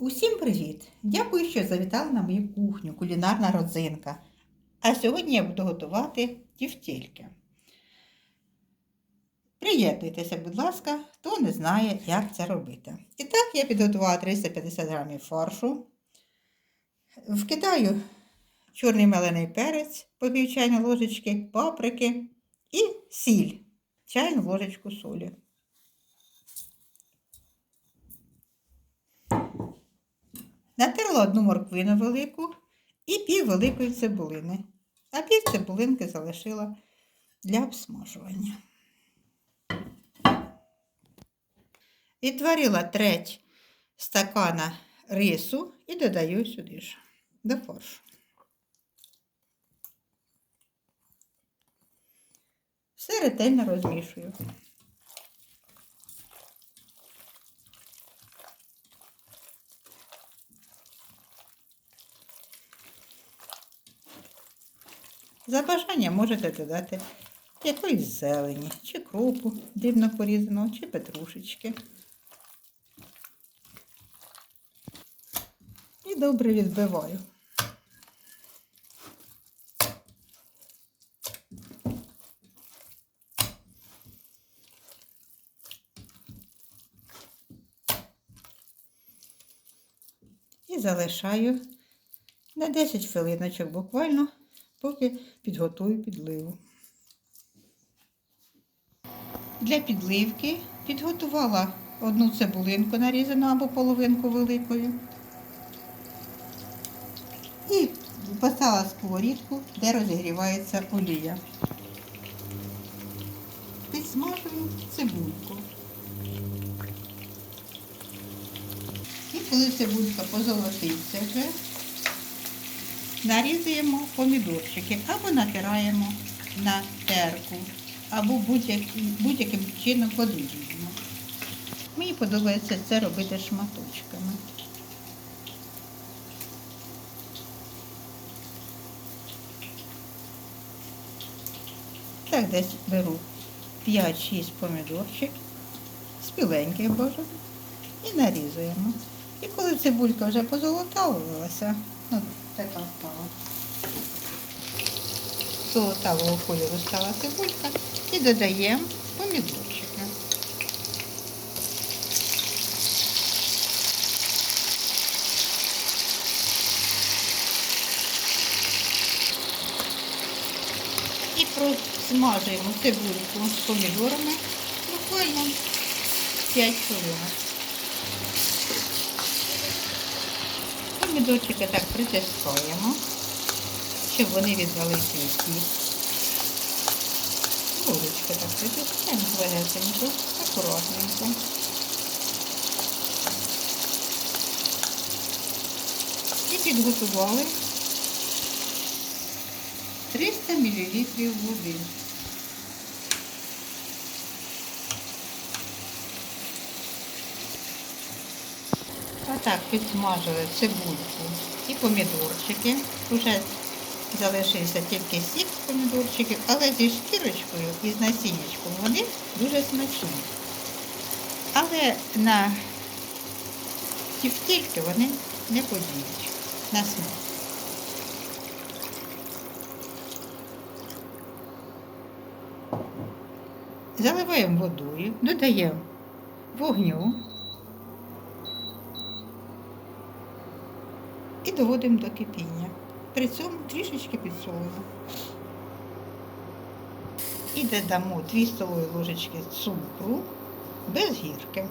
Усім привіт! Дякую, що завітали на мою кухню, кулінарна родзинка. А сьогодні я буду готувати тівтєльки. Приєднуйтеся, будь ласка, хто не знає, як це робити. І так, я підготувала 350 грамів фаршу. Вкидаю чорний мелений перець по пів ложечки, паприки і сіль, чайну ложечку солі. Натерла одну морквину велику і пів великої цибулини. А пів цибулинки залишила для обсмажування. Відварила треть стакана рису і додаю сюди ж до фаршу. Все ретельно розмішую. За бажанням можете додати якоїсь зелені, чи крупу дрібно порізаного, чи петрушечки. І добре відбиваю. І залишаю на 10 хвилиночок буквально поки підготую підливу. Для підливки підготувала одну цибулинку нарізану або половинку великою. І поставила сковорідку, де розігрівається олія. Підсмажую цибульку. І коли цибулька позолотиться вже, нарізуємо помідорчики або натираємо на терку, або будь-яким будь чином подрібнемо. Мені подобається це робити шматочками. Так, десь беру 5-6 помідорчик, спіленьких бажано, і нарізуємо. І коли цибулька вже позолоталувалася, ну, така стала. Золотавого кольору стала цибулька і додаємо помідорчики. І просмажуємо цибульку з помідорами буквально 5 хвилин. Помідорчики так притискаємо, щоб вони віддали свій Ложечки так притискаємо легесенько, акуратненько. І підготували 300 мл води. Отак підсмажили цибульку і помідорчики. Уже залишився тільки сік з помідорчиків, але зі шкірочкою і з насіннячком вони дуже смачні. Але на тільки вони не подіють на смак. Заливаємо водою, додаємо вогню. Доводимо до кипіння. При цьому трішечки підсолимо. І додамо 2 столові ложечки цукру без гірки.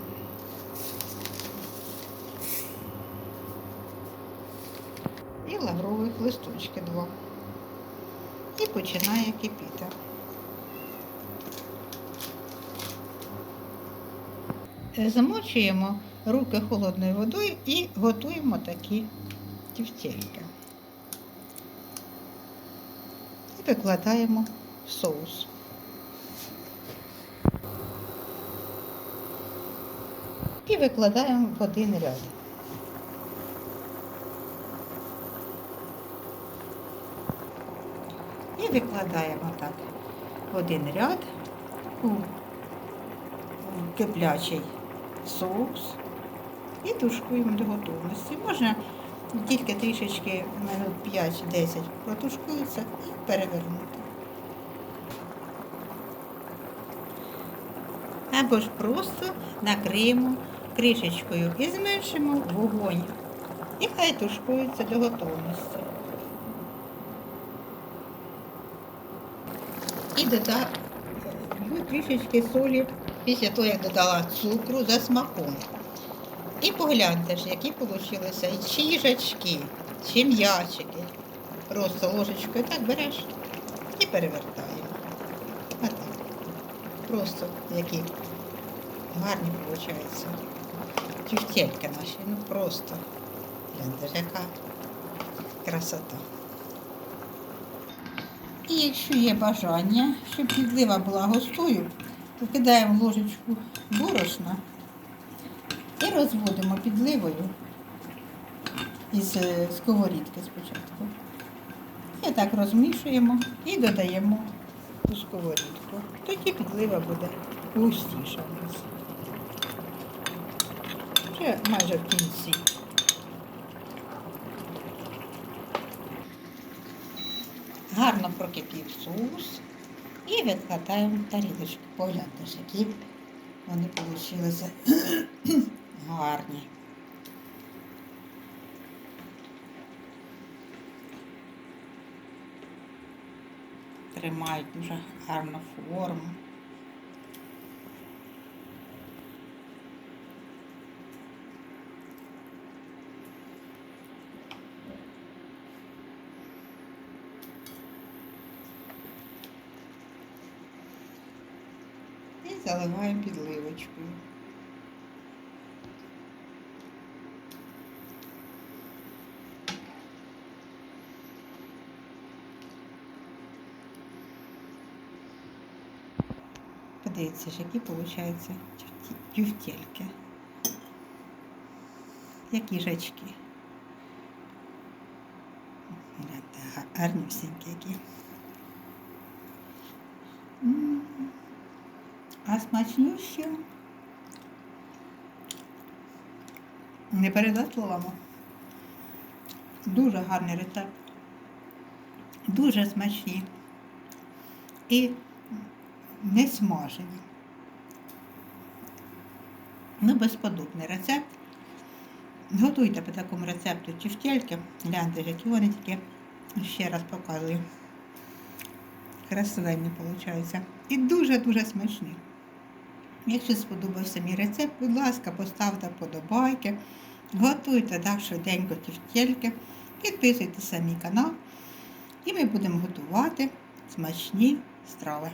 І лаврових листочки два. І починає кипіти. Замочуємо руки холодною водою і готуємо такі тівтєльки. І викладаємо в соус. І викладаємо в один ряд. І викладаємо так в один ряд у киплячий соус і тушкуємо до готовності. Можна тільки трішечки минут 5-10 протушкується і перевернути. Або ж просто накриємо кришечкою і зменшимо вогонь. І хай тушкується до готовності. І додаю трішечки солі після того, як додала цукру за смаком. І погляньте ж, які получилися і чи їжачки, чи м'ячики. Просто ложечкою так береш і перевертаємо. А так. Просто які гарні виходять. Тюфтельки наші, ну просто. Гляньте ж, яка красота. І якщо є бажання, щоб підлива була густою, то кидаємо ложечку борошна і розводимо підливою із е, сковорідки спочатку. І так розмішуємо і додаємо у сковорідку. Тоді підлива буде густіша у нас. Вже майже в кінці. Гарно прокипів соус і відкладаємо в тарілочку. Погляньте, які вони вийшли гарні. Тримають дуже гарну форму. І заливаємо підливочкою. Подивіться ж, які виходять тюфтельки. Як їжачки. Гляньте, га- гарнюсінькі які. А смачнющі. Не передати словами. Дуже гарний рецепт. Дуже смачні. І не смажені. Ну, безподобний рецепт. Готуйте по такому рецепту тефтельки. Гляньте, які вони такі, ще раз показую. Красивенні, виходить. І дуже-дуже смачні. Якщо сподобався мій рецепт, будь ласка, поставте вподобайки. Готуйте так швиденько тефтельки. Підписуйтесь на мій канал. І ми будемо готувати смачні страви.